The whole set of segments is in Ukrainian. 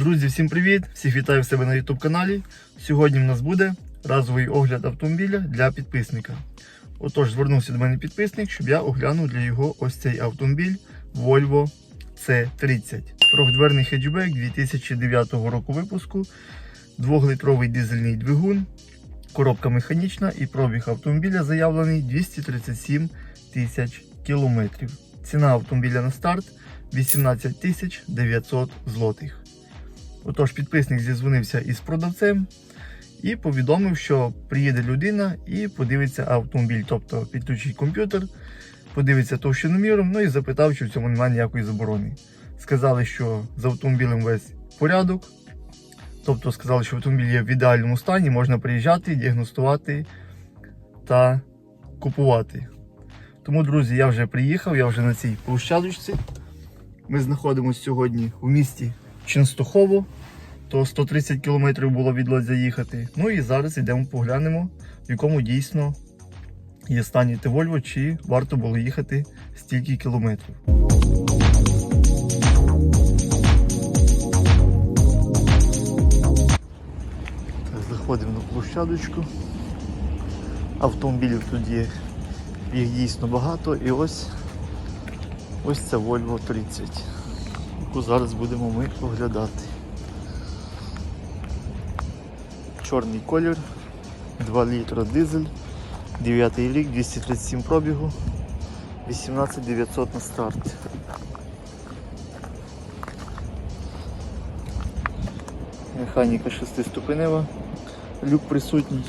Друзі, всім привіт! Всіх вітаю в себе на YouTube каналі. Сьогодні в нас буде разовий огляд автомобіля для підписника. Отож, звернувся до мене підписник, щоб я оглянув для його ось цей автомобіль Volvo C30. Трьохдверний хеджбек 2009 року випуску, 2-литровий дизельний двигун, коробка механічна і пробіг автомобіля заявлений 237 тисяч кілометрів. Ціна автомобіля на старт 18 тисяч 900 злотих. Отож, підписник зізвонився із продавцем і повідомив, що приїде людина і подивиться автомобіль, тобто підключить комп'ютер, подивиться товщиноміром, ну і запитав, чи в цьому немає ніякої заборони. Сказали, що з автомобілем весь порядок. Тобто сказали, що автомобіль є в ідеальному стані, можна приїжджати, діагностувати та купувати. Тому, друзі, я вже приїхав, я вже на цій площадочці. Ми знаходимося сьогодні в місті Ченстохово, то 130 км було від Лодзя їхати. Ну і зараз йдемо поглянемо, в якому дійсно є стані те Вольво, чи варто було їхати стільки кілометрів. Так, заходимо на площадочку. Автомобілів тут є, їх дійсно багато. І ось ось це Volvo 30 яку зараз будемо ми оглядати. Чорний колір, 2 літра дизель, 9 рік, 237 пробігу, 18900 на старт. Механіка 6-ступенева, люк присутній.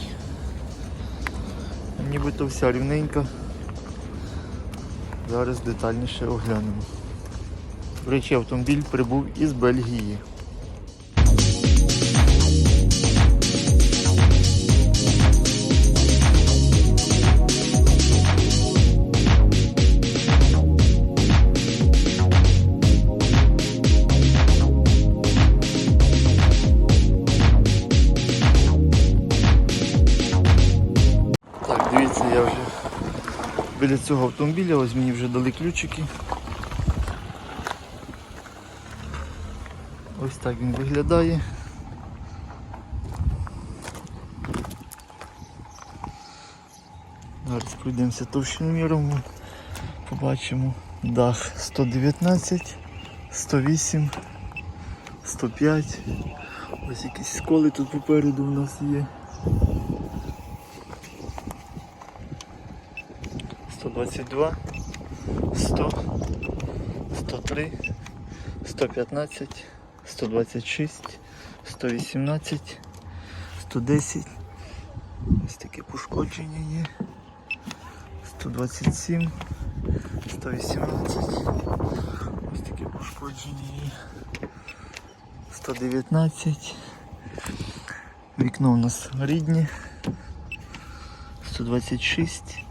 Нібито вся рівненька. Зараз детальніше оглянемо. До речі, автомобіль прибув із Бельгії. Біля цього автомобіля, ось мені вже дали ключики. Ось так він виглядає. Зараз пройдемося товщиноміром, побачимо дах 119, 108, 105. Ось якісь сколи тут попереду у нас є. 122, 100, 103, 115. 126, 118, 110. Ось таке пошкодження є. 127, 118. Ось таке пошкодження є. 119. Вікно у нас рідні. 126,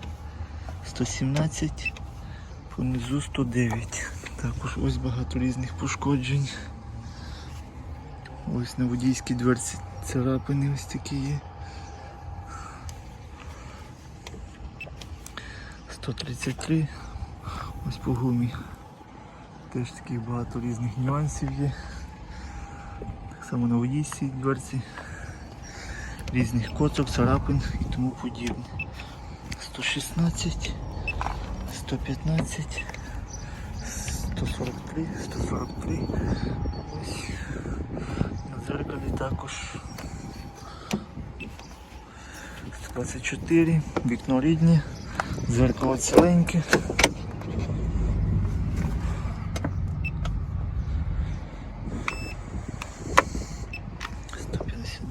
117, понизу 109. Також ось багато різних пошкоджень. Ось на водійській дверці царапини ось такі є. 133. Ось по гумі. Теж таких багато різних нюансів є. Так само на водійській дверці. Різних коцок, царапин і тому подібне. 116, 115, 143, 143. Ось на також 124, вікно рідне, дзеркало ціленьке.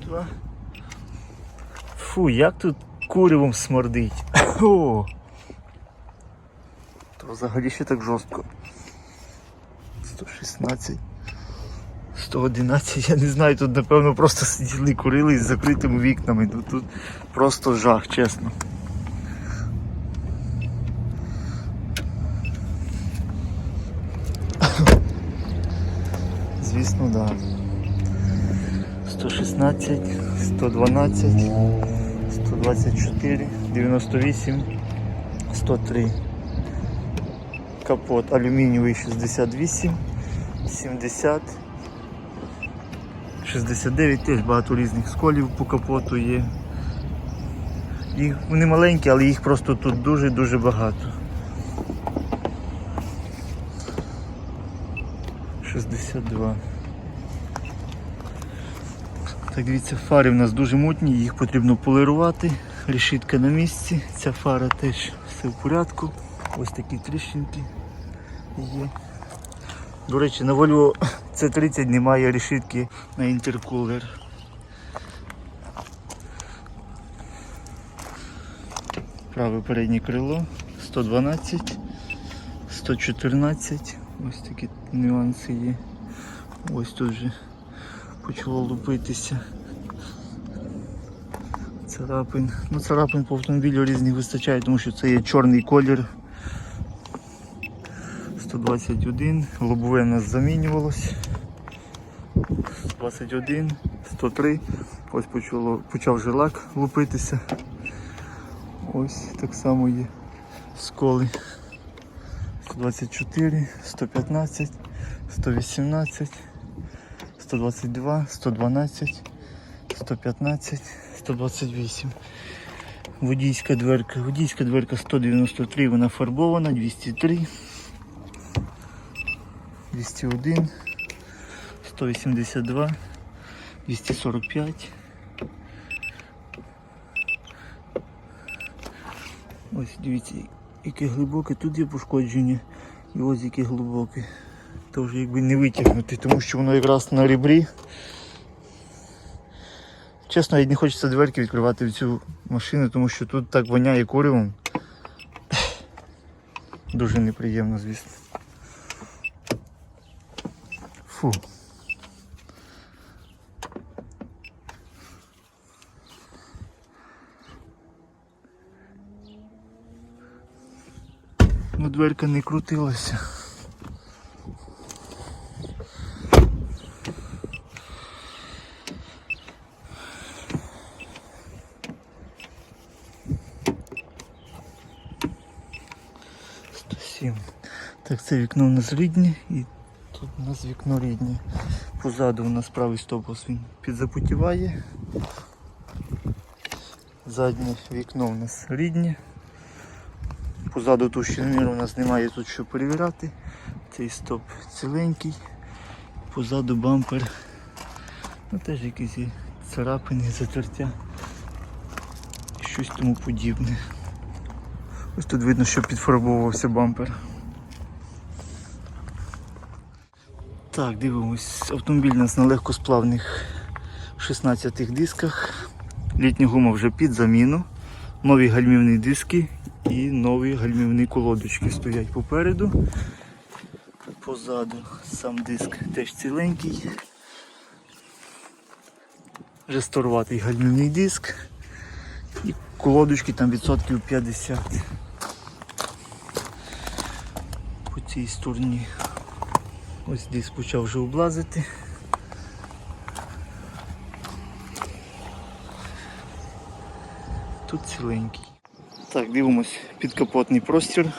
«152». Фу, як тут куревом смердить. О! То взагалі ще так жорстко. 116. 111, я не знаю, тут напевно просто сиділи, курили з закритими вікнами. Тут, тут просто жах, чесно. Звісно, так. Да. 116, 112, 124, 98, 103. Капот алюмінієвий 68, 70, 69 теж багато різних сколів по капоту є. Їх, вони маленькі, але їх просто тут дуже-дуже багато. 62. Так, дивіться, фари в нас дуже мутні, їх потрібно полирувати. Решітка на місці. Ця фара теж все в порядку. Ось такі тріщинки є. До речі, на Volvo C30 немає решітки на інтеркулер. Праве переднє крило 112, 114. Ось такі нюанси є. Ось тут вже почало лупитися. Царапин. Ну царапин по автомобілю різних вистачає, тому що це є чорний колір. 121, лобове у нас замінювалось. 121, 103. Ось почало, почав вже лак лупитися. Ось так само є сколи. 124, 115, 118, 122, 112, 115, 128. Водійська дверка. Водійська дверка 193, вона фарбована, 203, 201, 182, 245. Ось дивіться, яке глибоке, тут є пошкодження і ось яке глибоке. Вже якби не витягнути, тому що воно якраз на ребрі. Чесно, навіть не хочеться дверки відкривати в цю машину, тому що тут так воняє куревом. Дуже неприємно, звісно. Фу. Ну, дверка не крутилася. Так, це вікно у нас рідне і тут у нас вікно рідне. Позаду у нас правий стопус він підзапотіває. Заднє вікно у нас рідне. Позаду товщиноміру у нас немає тут що перевіряти. Цей стоп ціленький. Позаду бампер. Ну теж якісь царапини, затертя. Щось тому подібне. Ось тут видно, що підфарбовувався бампер. Так, дивимось. Автомобіль у нас на легкосплавних 16 дисках. Літня гума вже під заміну. Нові гальмівні диски і нові гальмівні колодочки стоять попереду. Позаду сам диск теж ціленький. Ресторуватий гальмівний диск. І колодочки там відсотків 50. По цій стороні ось диск почав вже облазити. Тут ціленький. Так, дивимось підкапотний простір.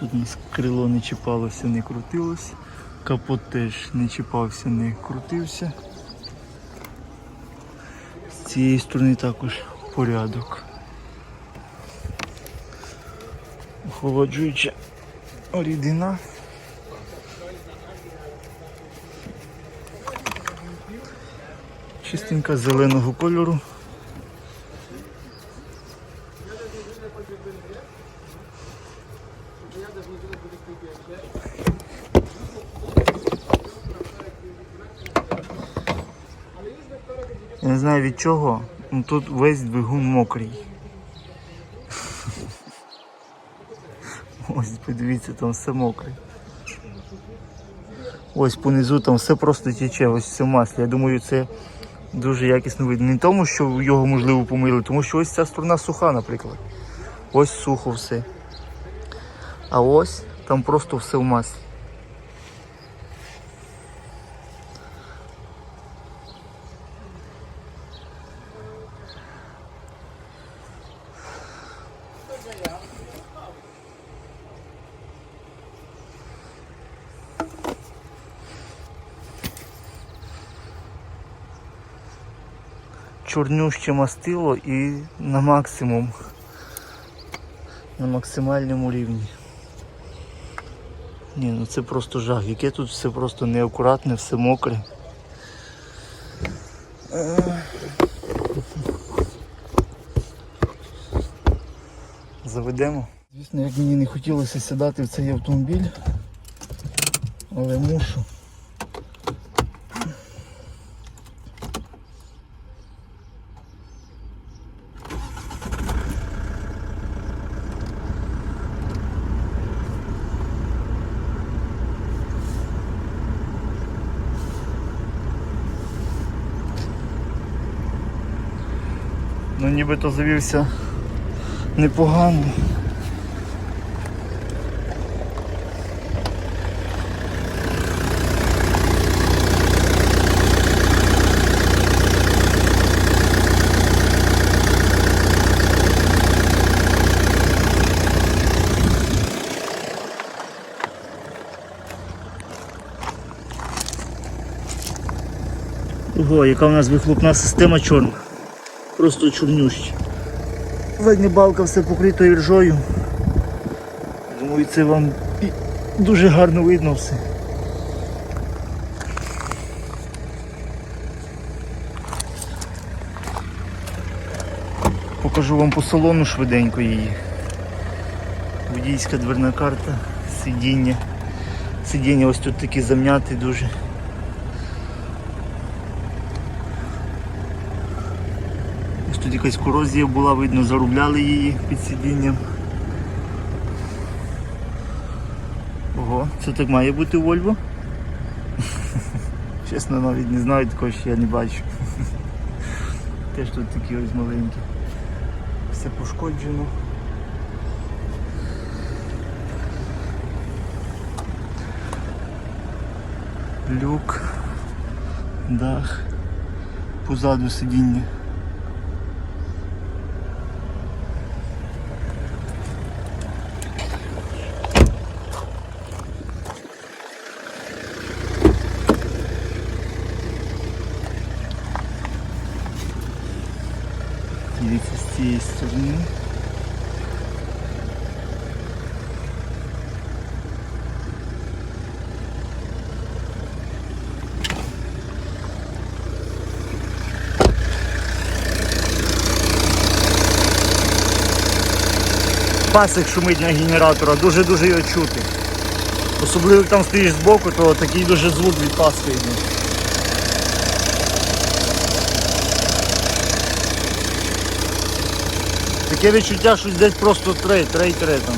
Тут у нас крило не чіпалося, не крутилось. Капот теж не чіпався, не крутився. З цієї сторони також порядок. Охолоджуюча рідина. Чистенька зеленого кольору. Від чого, але тут весь двигун мокрий. Ось подивіться, там все мокре. Ось понизу там все просто тече, ось все в маслі. Я думаю, це дуже якісно видно. Не тому, що його можливо помили, тому що ось ця сторона суха, наприклад. Ось сухо все. А ось там просто все в маслі. Чорнюще мастило і на максимум. На максимальному рівні. Ні, ну це просто жах. Яке тут все просто неакуратне, все мокре. Заведемо. Звісно, як мені не хотілося сідати в цей автомобіль, але мушу. Нібито завівся непогано. Ого, яка у нас вихлопна система чорна. Просто чорнюща. Задня балка все покрита іржою. Думаю, це вам дуже гарно видно все. Покажу вам по салону швиденько її. Водійська дверна карта, сидіння. Сидіння ось тут такі зам'яті дуже. Ось якась корозія була, видно, заробляли її під сидінням. Ого, це так має бути Вольво? Чесно, навіть не знаю такого, що я не бачу. Теж тут такі ось маленькі. Все пошкоджено. Люк, дах, позаду сидіння. Дивіться з цієї сторони. Пасик шумить на генератора, дуже-дуже його чути. Особливо як там стоїш збоку, то такий дуже звук від паски йде. Таке відчуття, що десь просто трей, трей, трей там.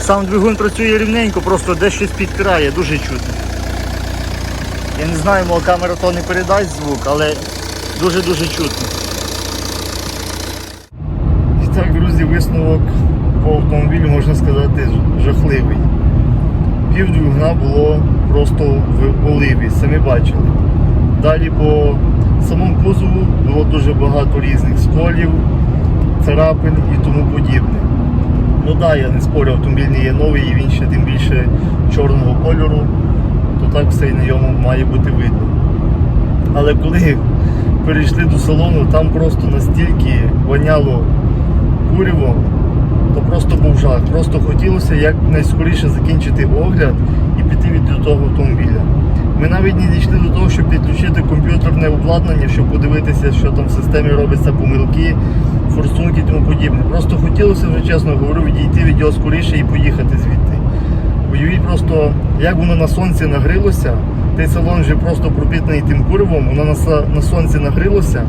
Сам двигун працює рівненько, просто десь щось підпирає, дуже чутно. Я не знаю, моя камера то не передасть звук, але дуже-дуже чутно. І так, друзі, висновок по автомобілю можна сказати жахливий. Пів було просто в оливі, самі бачили. Далі по самому кузову було дуже багато різних сколів, царапин і тому подібне. Ну да, я не спорю, автомобіль не є новий і він ще тим більше чорного кольору, то так все і на ньому має бути видно. Але коли перейшли до салону, там просто настільки воняло курівом, то просто був жах. Просто хотілося якнайскоріше закінчити огляд і піти від того автомобіля. Ми навіть не дійшли до того, щоб підключити комп'ютерне обладнання, щоб подивитися, що там в системі робиться помилки, форсунки і тому подібне. Просто хотілося вже чесно говорю, відійти від його скоріше і поїхати звідти. Уявіть просто, як воно на сонці нагрілося, той салон вже просто пропітаний тим курвом, воно на, на сонці нагрілося,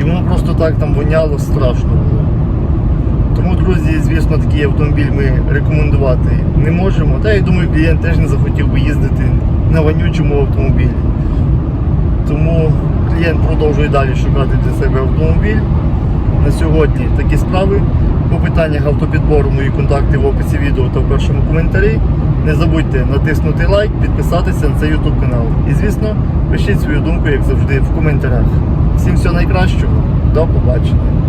і воно просто так там воняло страшно було. Тому, друзі, звісно, такий автомобіль ми рекомендувати не можемо. Та я думаю, клієнт теж не захотів би їздити на вонючому автомобілі. Тому клієнт продовжує далі шукати для себе автомобіль. На сьогодні такі справи. По питаннях автопідбору мої контакти в описі відео та в першому коментарі. Не забудьте натиснути лайк, підписатися на цей YouTube канал. І звісно, пишіть свою думку, як завжди, в коментарях. Всім всього найкращого, до побачення.